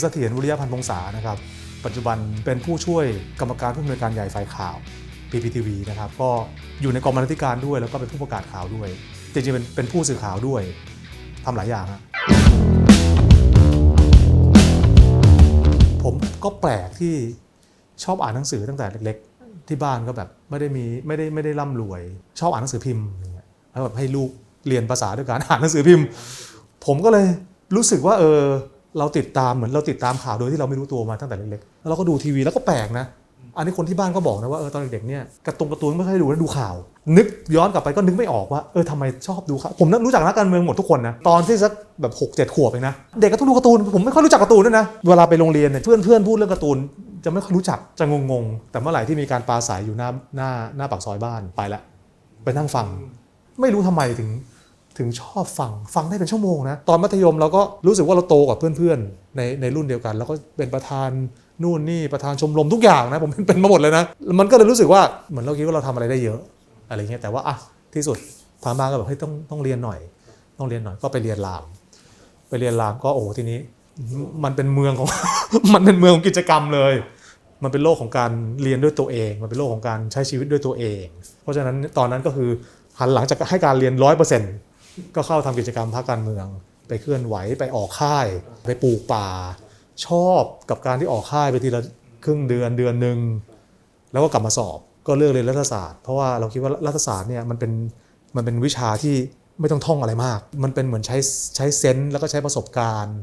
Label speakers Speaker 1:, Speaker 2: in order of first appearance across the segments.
Speaker 1: เสถียรวิริยพันธ์พงษานะครับ ปัจจุบันเป็นผู้ช่วยกรรมการผู้อำนวยการใหญ่ฝ่ายข่าว PPTV นะครับ ก็อยู่ในกองบรรณาธิการด้วย แล้วก็เป็นผู้ประกาศข่าวด้วย จริงๆเป็นเป็นผู้สื่อข่าวด้วยทำหลายอย่างฮะผมก็แปลกที่ชอบอ่านหนังสือตั้งแต่เล็กๆ ที่บ้านก็แบบไม่ได้มีไม่ได้ไม่ได้ร่ำรวย ชอบอ่านหนังสือพิมพ์อย่างเงี้ยแล้วแบบให้ลูกเรียนภาษาด้วยการอ่านหนังสือพิมพ์ ผมก็เลยรู้สึกว่าเออ เราติดตามเหมือนเราติดตามข่าวโดยที่เราไม่รู้ตัวมาตั้งแต่เล็กๆแล้วเราก็ดูทีวีแล้วก็แปลกนะ อันนี้คนที่บ้านก็บอกนะว่าเออตอนเด็กๆเนี่ยกร์ตูนกร์ตูนไม่ค่อยดูแล้วดูข่าว นึกย้อนกลับไปก็นึกไม่ออกว่าเออทำไมชอบดูข่าวผมนั้นรู้จักนักการเมืองหมดทุกคนนะตอนที่สักแบบหกเจ็ดขวบเองนะเด็กก็ต้องดูการ์ตูนผมไม่ค่อยรู้จักการ์ตูนด้วยนะเวลาไปโรงเรียนเนี่ยเพื่อนเพื่อนๆพูดเรื่องการ์ตูนจะไม่ค่อยรู้จักจะงงๆแต่เมื่อไหร่ที่มีการปราศัยอยู่หน้าหน้าหน้าปากซอยบ้านไปละไปนั่งฟัง ไม่รู้ทำไมถึง ถึงชอบฟังฟังได้เป็นชั่วโมงนะ ตอนมัธยมเราก็รู้สึกว่าเราโตกว่าเพื่อนๆ ในในรุ่นเดียวกัน แล้วก็เป็นประธานนู่นนี่ประธานชมรมทุกอย่างนะ ผมเป็นมาหมดเลยนะ มันก็เลยรู้สึกว่าเหมือนเราคิดว่าเราทำอะไรได้เยอะอะไรเงี้ยแต่ว่าอะที่สุดทางบ้าก็แบบเฮ้ยต้องต้องเรียนหน่อย ต้องเรียนหน่อยก็ไปเรียนราม ไปเรียนรามก็โอ้โหทีนี้ มันเป็นเมืองของมันเป็นเมืองของกิจกรรมเลย มันเป็นโลกของการเรียนด้วยตัวเอง มันเป็นโลกของการใช้ชีวิตด้วยตัวเอง เพราะฉะนั้นตอนนั้นก็คือหันหลังจากให้การเรียนร้อยเปอร์เซ็นต์ ก็เข้าทำกิจกรรมภาคการเมือง ไปเคลื่อนไหวไปออกค่าย ไปปลูกป่า ชอบกับการที่ออกค่ายไปทีละครึ่งเดือนเดือนหนึ่งแล้วก็กลับมาสอบก็เลือกเรียนรัฐศาสตร์เพราะว่าเราคิดว่ารัฐศาสตร์เนี่ยมันเป็นมันเป็นวิชาที่ไม่ต้องท่องอะไรมาก มันเป็นเหมือนใช้ใช้เซนส์แล้วก็ใช้ประสบการณ์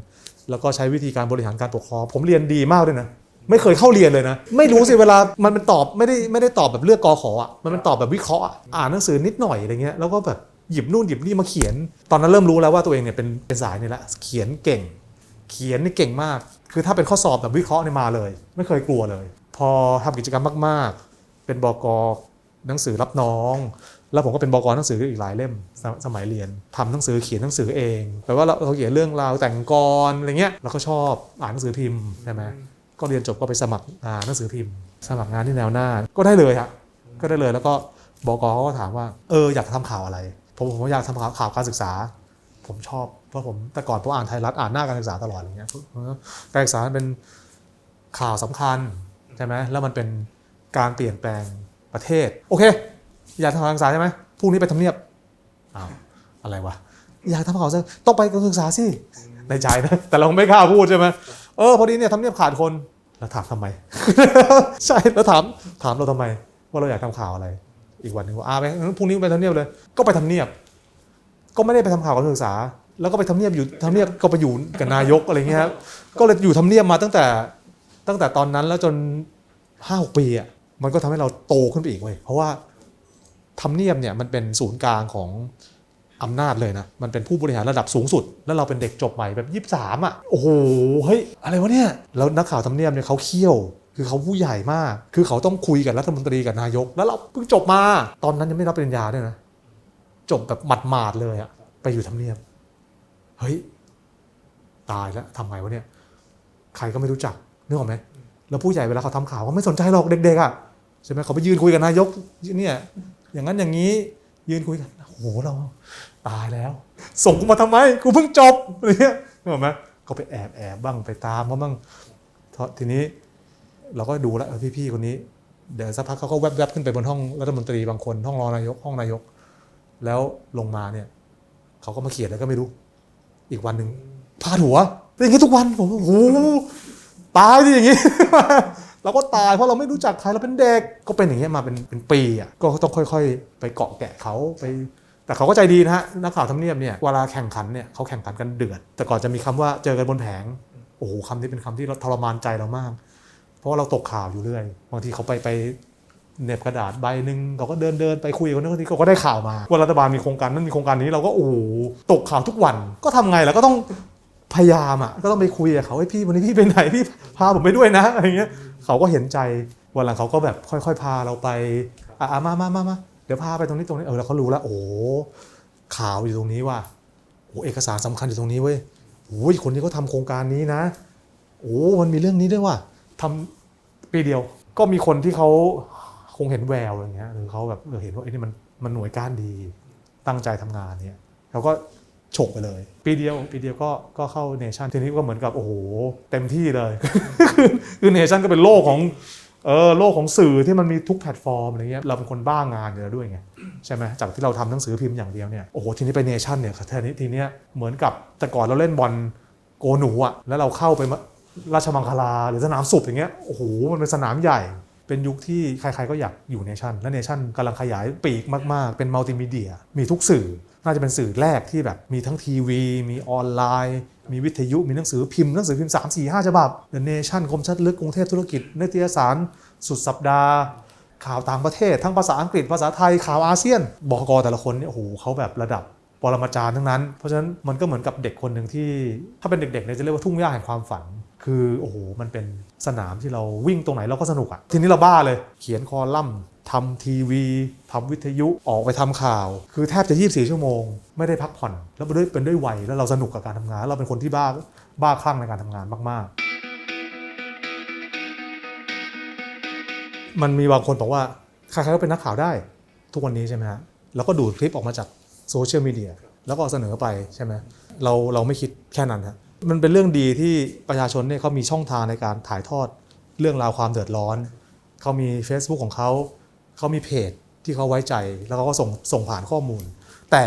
Speaker 1: แล้วก็ใช้วิธีการบริหารการปกครองผมเรียนดีมากด้วยนะไม่เคยเข้าเรียนเลยนะ ไม่รู้สิเวลามันเป็นตอบไม่ได้ไม่ได้ตอบแบบเลือกกอขออะมันเป็นตอบแบบวิเคราะห์อ่านหนังสือนิดหน่อยอะไรเงี้ยแล้วก็แบบ หยิบนู่นหยิบนี่มาเขียน ตอนนั้นเริ่มรู้แล้วว่าตัวเองเนี่ยเป็นเป็นสายนี่แหละเขียนเก่ง เขียนนี่เก่งมาก คือถ้าเป็นข้อสอบแบบวิเคราะห์เนี่ยมาเลย ไม่เคยกลัวเลย พอทำกิจกรรมมาก ๆ เป็นบกหนังสือรับน้อง แล้วผมก็เป็นบกหนังสืออีกหลายเล่มสมสมัยเรียนทำหนังสือเขียนหนังสือเองแปลว่าเราเราเขียนเรื่องราวแต่งกรอะไรเงี้ยเราก็ชอบอ่านหนังสือพิมพ์ใช่ไหมก็เรียนจบก็ไปสมัครงานหนังสือพิมพ์ สมัครงานที่แนวหน้าก็ได้เลยครับก็ได้เลยแล้วก็บกเขาก็ถามว่าเอออยากทำข่าวอะไร ผมผมอยากทำข่าวาวการศึกษา ผมชอบเพราะผมแต่ก่อนผมอ่านไทยรัฐอ่านหน้าการศึกษาตลอดอะไรเงี้ยการศึกษาเป็นข่าวสำคัญใช่ไหมแล้วมันเป็นการเปลี่ยนแปลงประเทศ โอเค อยากทำการศึกษาใช่ไหมพรุ่งนี้ไปทำเนียบอ้าวอะไรวะอยากทำข่าวต้องไปการศึกษาสิในใจนะแต่เราไม่กล้าพูดใช่ไหมเออพอดีเนี่ยทำเนียบขาดคนแล้วถามทำไม ใช่แล้วถามถามเราทำไม ว่าเราอยากทำข่าวอะไร อีกวันหนึ่งว่าอาไปพรุ่งนี้ไปทำเนียบเลย ก็ไปทำเนียบ ก็ไม่ได้ไปทำข่าวการศึกษา แล้วก็ไปทำเนียบอยู่ทำเนียบก็ไปอยู่กับนายกอะไรเงี้ยครับก็เลยอยู่ทำเนียบมาตั้งแต่ตั้งแต่ตอนนั้นแล้วจนห้าหกปีอะมันก็ทำให้เราโตขึ้นไปอีกเว้ยเพราะว่าทำเนียบเนี่ยมันเป็นศูนย์กลางของอำนาจเลยนะ มันเป็นผู้บริหารระดับสูงสุด แล้วเราเป็นเด็กจบใหม่แบบยี่สามอะ โอ้โห เฮ้ย อะไรวะเนี่ย แล้วนักข่าวทำเนียบเนี่ยเขาเขี้ยว คือเขาผู้ใหญ่มาก คือเขาต้องคุยกับรัฐมนตรีกับนายก แล้วเราเพิ่งจบมา ตอนนั้นยังไม่รับปริญญาด้วยนะ จบแบบหมาดๆเลยอะไปอยู่ทำเนียบ เฮ้ย ตายแล้วทำไงวะเนี่ย ใครก็ไม่รู้จักนึกออกไหม แล้วผู้ใหญ่เวลาเขาทำข่าวก็ไม่สนใจหรอกเด็กๆอะใช่ไหมเขาไปยืนคุยกับนายกเนี่ย อย่างนั้นอย่างนี้ยืนคุยกันโอ้โหเรา ตายแล้ว ส่งกูมาทำไม กูเพิ่งจบอะไรเงี้ยนึกออกไหมก็ไปแอบแอบบ้างไปตามเขาบ้างทีนี้ เราก็ดูแล้วพี่ๆคนนี้ เดี๋ยวสักพักเขาก็แวบๆขึ้นไปบนห้องรัฐมนตรีบางคน ห้องรองนายกห้องนายก แล้วลงมาเนี่ยเขาก็มาเขียนแล้วก็ไม่รู้ อีกวันหนึ่งพาดหัวเป็นอย่างนี้ทุกวันผมโอ้โหตายดิอย่างนี้ เราก็ตายเพราะเราไม่รู้จักใครเราเป็นเด็กก็เป็นอย่างนี้มาเป็นเป็นปีอะก็ต้องค่อย ๆ ไปเกาะแกะเขาไป แต่เขาก็ใจดีนะฮะนักข่าวทำเนียบเนี่ยเวลาแข่งขันเนี่ยเขาแข่งขันกันเดือด แต่ก่อนจะมีคำว่าเจอกันบนแผงโอ้โหคำนี้เป็นคำที่ทรมานใจเรามาก ราะเราตกข่าวอยู่เรื่อย บางทีเขาไปไปเน็บกระดาษใบหนึ่งเขาก็เดินเดินไปคุยกับคนนู้นคนนี้เขาก็ได้ข่าวมา ว่ารัฐบาลมีโครงการนั้นมีโครงการนี้เราก็โอ้ตกข่าวทุกวันก็ทำไงล่ะก็ต้องพยายามอะก็ต้องไปคุยกับเขาไอ้พี่วันนี้พี่ไปไหนพี่พาผมไปด้วยนะอะไรเงี้ยเขาก็เห็นใจวันหลังเขาก็แบบค่อย ๆ พาเราไปอะมามามามาเดี๋ยวพาไปตรงนี้ตรงนี้เออแล้วเขารู้แล้วโอ้ข่าวอยู่ตรงนี้ว่ะโอ้เอกสารสำคัญอยู่ตรงนี้เว้ยโอ้ยคนนี้เขาทำโครงการนี้นะโอ้มันมีเรื่องนี้ด้วยว่ะทำ ปีเดียว ก็มีคนที่เขาคงเห็นแววอะไรเงี้ยหรือเขาแบบเออเห็นว่าไอ้นี่มันมันหน่วยก้านดี ตั้งใจทำงานเนี่ยเขาก็ฉกไปเลย ปีเดียวปีเดียวก็ก็เข้าเนชั่นทีนี้ก็เหมือนกับโอ้โหเต็มที่เลย คือเนชั่นก็เป็นโลกของเออโลกของสื่อที่มันมีทุกแพลตฟอร์มอะไรเงี้ยเราเป็นคนบ้างานอยู่แล้วด้วยไงใช่ไหมจากที่เราทำหนังสือพิมพ์อย่างเดียวเนี่ยโอ้โหทีนี้ไปเนชั่นเนี่ยทนนี้ทีเนี้ยเหมือนกับแต่ก่อนเราเล่นบอลโกหนูอะแล้วเราเข้าไป ราชมังคลาหรือสนามสุบอย่างเงี้ยโอ้โหมันเป็นสนามใหญ่ เป็นยุคที่ใครๆก็อยากอยู่เนชั่นและเนชั่นกำลังขยายปีกมากๆ เป็นมัลติมีเดีย มีทุกสื่อน่าจะเป็นสื่อแรกที่แบบมีทั้งทีวี มีออนไลน์ มีวิทยุมีหนังสือพิมพ์หนังสือพิมพ์ 3 4 5ฉบับ The Nation คมชัดลึกกรุงเทพธุรกิจนิตยสาร สุดสัปดาห์ ข่าวต่างประเทศ ทั้งภาษาอังกฤษภาษาไทยข่าวอาเซียนบอกกแต่ละคนเนี่ยโอ้โหเขาแบบระดับปรมาจารย์ทั้งนั้น เพราะฉะนั้นมันก็เหมือนกับเด็กคนหนึ่งที่ ถ้าเป็นเด็กๆเนี่ยจะเรียกว่าทุ่งหญ้าแห่งความฝัน คือโอ้โหมันเป็นสนามที่เราวิ่งตรงไหนเราก็สนุกอะทีนี้เราบ้าเลย เขียนคอลัมน์ทำทีวีทำวิทยุออกไปทำข่าว คือแทบจะ 24 ชั่วโมง ไม่ได้พักผ่อน แล้วเป็นด้วยเป็นด้วยวัยแล้วเราสนุกกับการทำงาน เราเป็นคนที่บ้าบ้าคลั่งในการทำงานมาก ๆ มันมีบางคนบอกว่าใครๆก็เป็นนักข่าวได้ ทุกวันนี้ใช่ไหมฮะแล้วก็ดูดคลิปออกมาจากโซเชียลมีเดียแล้วก็เสนอไปใช่ไหมเราเราไม่คิดแค่นั้นฮะ มันเป็นเรื่องดีที่ประชาชนเนี่ยเขามีช่องทางในการถ่ายทอดเรื่องราวความเดือดร้อน เขามี Facebook ของเขาเขามีเพจที่เขาไว้ใจ แล้วเขาก็ส่งส่งผ่านข้อมูล แต่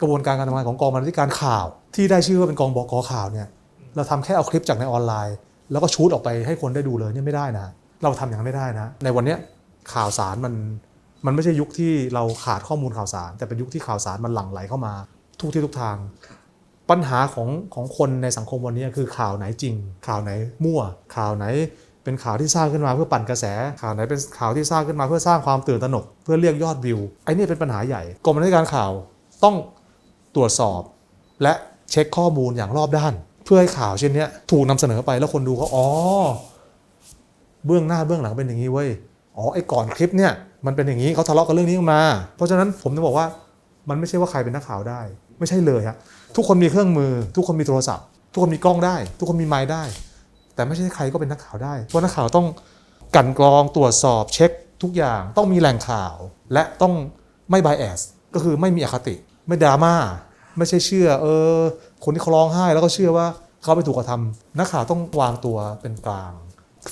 Speaker 1: กระบวนการการทำงานของกองบรรณาธิการข่าว ที่ได้ชื่อว่าเป็นกองบกข่าวเนี่ยเราทำแค่เอาคลิปจากในออนไลน์ แล้วก็ชูดออกไปให้คนได้ดูเลยเนี่ยไม่ได้นะ เราทำอย่างนั้นไม่ได้นะ ในวันนี้ข่าวสารมันมันไม่ใช่ยุคที่เราขาดข้อมูลข่าวสาร แต่เป็นยุคที่ข่าวสารมันหลั่งไหลเข้ามา ทุกที่ทุกทาง ปัญหาของของคนในสังคมวันนี้คือข่าวไหนจริง ข่าวไหนมั่ว ข่าวไหนเป็นข่าวที่สร้างขึ้นมาเพื่อปั่นกระแส ข่าวไหนเป็นข่าวที่สร้างขึ้นมาเพื่อสร้างความตื่นตระหนก เพื่อเรียกยอดวิวไอ้นี่เป็นปัญหาใหญ่กรมบรรณาธิการข่าวต้องตรวจสอบ และเช็คข้อมูลอย่างรอบด้าน เพื่อให้ข่าวเช่นนี้ถูกนำเสนอไปแล้วคนดูเขาอ๋อเบื้องหน้าเบื้องหลังเป็นอย่างนี้เว้ยอ๋อไอ้ก่อนคลิปเนี่ยมันเป็นอย่างนี้เขาทะเลาะกันเรื่องนี้มา เพราะฉะนั้นผมจะบอกว่ามันไม่ใช่ว่าใครเป็นนักข่าวได้ ไม่ใช่เลยฮะ ทุกคนมีเครื่องมือ ทุกคนมีโทรศัพท์ ทุกคนมีกล้องได้ ทุกคนมีไมค์ได้ แต่ไม่ใช่ใครก็เป็นนักข่าวได้ เพราะนักข่าวต้องกันกรองตรวจสอบเช็คทุกอย่างต้องมีแหล่งข่าว และต้องไม่ bias ก็คือไม่มีอคติ ไม่ดราม่าไม่ใช่เชื่อ เออ คนที่เขาร้องไห้แล้วก็เชื่อว่าเขาไปถูกกระทำนักข่าวต้องวางตัวเป็นกลาง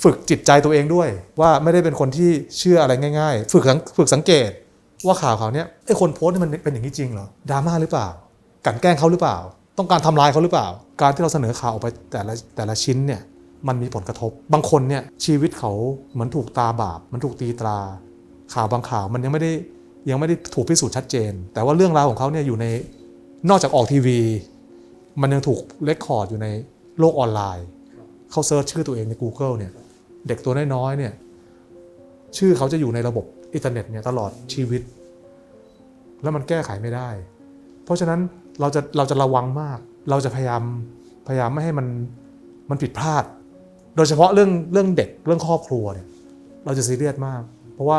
Speaker 1: ฝึกจิตใจตัวเองด้วย ว่าไม่ได้เป็นคนที่เชื่ออะไรง่าย ๆ ฝึกสังฝึกสังเกตว่าข่าวเขาวเนี้ยไอ้คนโพสต์นี่มันเป็นอย่างนี้จริงเหรอดราม่าหรือเปล่า กลันแกล้งเขาหรือเปล่า ต้องการทำลายเขาหรือเปล่า การที่เราเสนอข่าวออกไปแต่ละแต่ละชิ้นเนี่ยมันมีผลกระทบ บางคนเนี่ยชีวิตเขาเหมือนถูกตาบาปมันถูกตีตรา ข่าวบางข่าวมันยังไม่ได้ยังไม่ได้ถูกพิสูจน์ชัดเจน แต่ว่าเรื่องราวของเขาเนี่ยอยู่ในนอกจากออกทีวี มันยังถูกเลคคอร์ดอยู่ในโลกออนไลน์ เขาเซิร์ชชื่อตัวเองใน Google เนี่ยเด็กตัวน้อยๆเนี่ยชื่อเขาจะอยู่ในระบบอินเทอร์เน็ตเนี่ยตลอดชีวิต แล้วมันแก้ไขไม่ได้ เพราะฉะนั้น เราจะเราจะระวังมาก เราจะพยายามพยายามไม่ให้มันมันผิดพลาด โดยเฉพาะเรื่องเรื่องเด็กเรื่องครอบครัวเนี่ยเราจะซีเรียสมาก เพราะว่า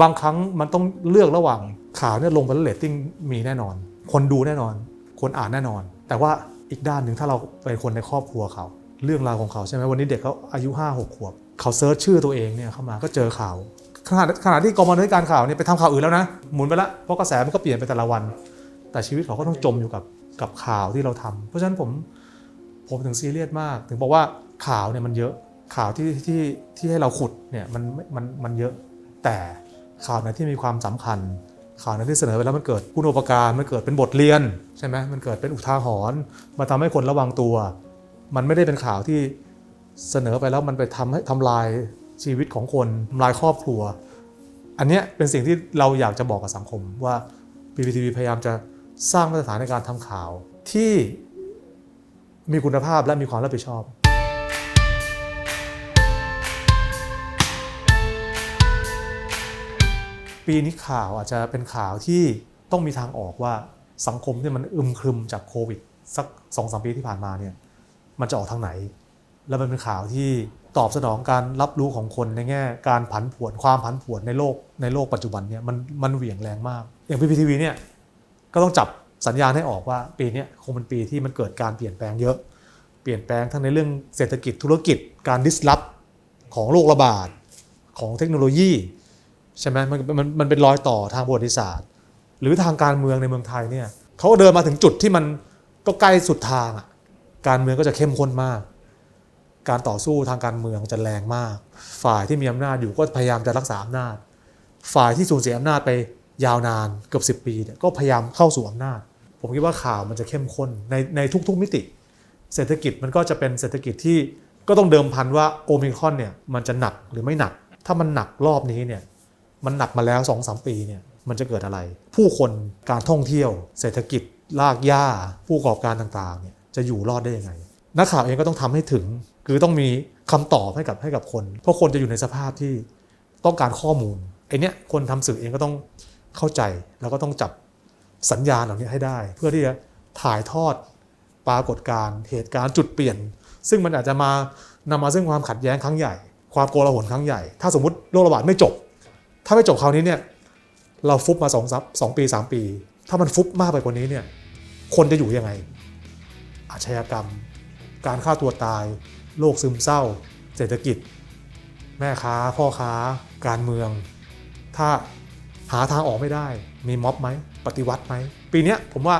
Speaker 1: บางครั้งมันต้องเลือกระหว่างข่าวเนี่ยลงไปแล้วเรตติ้งมีแน่นอน คนดูแน่นอน คนอ่านแน่นอน แต่ว่าอีกด้านหนึ่งถ้าเราเป็นคนในครอบครัวเขา เรื่องราวของเขาใช่ไหมวันนี้เด็กเขาอายุ5้าหกขวบ เขาเซิร์ชชื่อตัวเองเนี่ยเข้ามาก็เจอข่าวขณะขณะที่กองบรรณาธิการข่าวเนี่ยไปทำข่าวอื่นแล้วนะหมุนไปละเพราะกระแสมันก็เปลี่ยนไปแต่ละวัน แต่ชีวิตเขาก็ต้องจมอยู่กับกับข่าวที่เราทำเพราะฉะนั้นผมผมถึงซีเรียสมาก ถึงบอกว่าข่าวเนี่ยมันเยอะข่าวที่ที่ที่ให้เราขุดเนี่ยมันมันมันเยอะ แต่ข่าวไหนที่มีความสำคัญ ข่าวนั้นที่เสนอไปแล้วมันเกิดคุณอุปการมันเกิดเป็นบทเรียนใช่ไหมมันเกิดเป็นอุทาหรณ์มาทำให้คนระวังตัว มันไม่ได้เป็นข่าวที่เสนอไปแล้วมันไปทำให้ทำลายชีวิตของคนทำลายครอบครัว อันเนี้ยเป็นสิ่งที่เราอยากจะบอกกับสังคมว่า PPTV พยายามจะ สร้างมาตรฐานในการทำข่าวที่มีคุณภาพและมีความรับผิดชอบปีนี้ข่าวอาจจะเป็นข่าวที่ต้องมีทางออกว่าสังคมที่มันอึมครึมจากโควิด สักสองสามปีที่ผ่านมาเนี่ยมันจะออกทางไหน แล้วมันเป็นข่าวที่ตอบสนองการรับรู้ของคนในแง่การผันผวนความผันผวนในโลกในโลกปัจจุบันเนี่ยมันมันเหวี่ยงแรงมาก อย่าง PPTV เนี่ย ก็ต้องจับสัญญาณให้ออกว่าปีนี้คงเป็นปีที่มันเกิดการเปลี่ยนแปลงเยอะ เปลี่ยนแปลงทั้งในเรื่องเศรษฐกิจธุรกิจ การดิสลอฟของโรคระบาดของเทคโนโลยีใช่ไหมมันมันมันเป็นรอยต่อทางประวัติศาสตร์ หรือทางการเมืองในเมืองไทยเนี่ยเขาก็เดินมาถึงจุดที่มันก็ใกล้สุดทางอะการเมืองก็จะเข้มข้นมาก การต่อสู้ทางการเมืองจะแรงมาก ฝ่ายที่มีอำนาจอยู่ก็พยายามจะรักษาอำนาจ ฝ่ายที่สูญเสียอำนาจไป ยาวนานเกือบ10 ปีเนี่ยก็พยายามเข้าสู่อำนาจ ผมคิดว่าข่าวมันจะเข้มข้นในในทุกๆมิติ เศรษฐกิจมันก็จะเป็นเศรษฐกิจที่ก็ต้องเดิมพันว่าโอมิครอนเนี่ยมันจะหนักหรือไม่หนัก ถ้ามันหนักรอบนี้เนี่ยมันหนักมาแล้ว2อสปีเนี่ยมันจะเกิดอะไร ผู้คนการท่องเที่ยว เศรษฐกิจลากย่าผู้ประกอบการต่างๆเนี่ยจะอยู่รอดได้ยังไงนักข่าวเองก็ต้องทำให้ถึง คือต้องมีคำตอบให้กับให้กับคน เพราะคนจะอยู่ในสภาพที่ต้องการข้อมูลไอเนี้ยคนทำสื่อเองก็ต้อง เข้าใจแล้วก็ต้องจับสัญญาณเหล่านี้ให้ได้ เพื่อที่จะถ่ายทอดปรากฏการณ์เหตุการณ์จุดเปลี่ยน ซึ่งมันอาจจะมานำมาซึ่งความขัดแย้งครั้งใหญ่ ความโกลาหลครั้งใหญ่ ถ้าสมมติโรคระบาดไม่จบ ถ้าไม่จบคราวนี้เนี่ยเราฟุบมาสองซับสองปีสามปี ถ้ามันฟุบมากไปกว่านี้เนี่ยคนจะอยู่ยังไง อาชญากรรม การฆ่าตัวตาย โรคซึมเศร้า เศรษฐกิจ แม่ค้า พ่อค้า การเมือง ถ้า หาทางออกไม่ได้ มีม็อบไหม ปฏิวัติไหม ปีนี้ผมว่า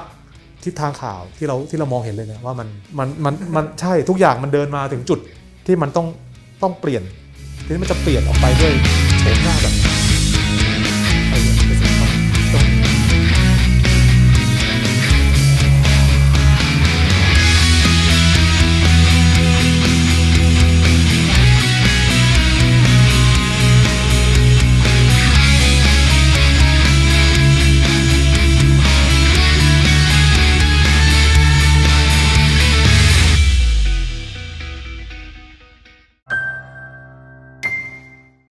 Speaker 1: ทิศทางข่าวที่เราที่เรามองเห็นเลยเนี่ยว่ามันมันมันมันใช่ทุกอย่างมันเดินมาถึงจุดที่มันต้องต้องเปลี่ยนทีนี้มันจะเปลี่ยนออกไปด้วยโฉมหน้าแบบ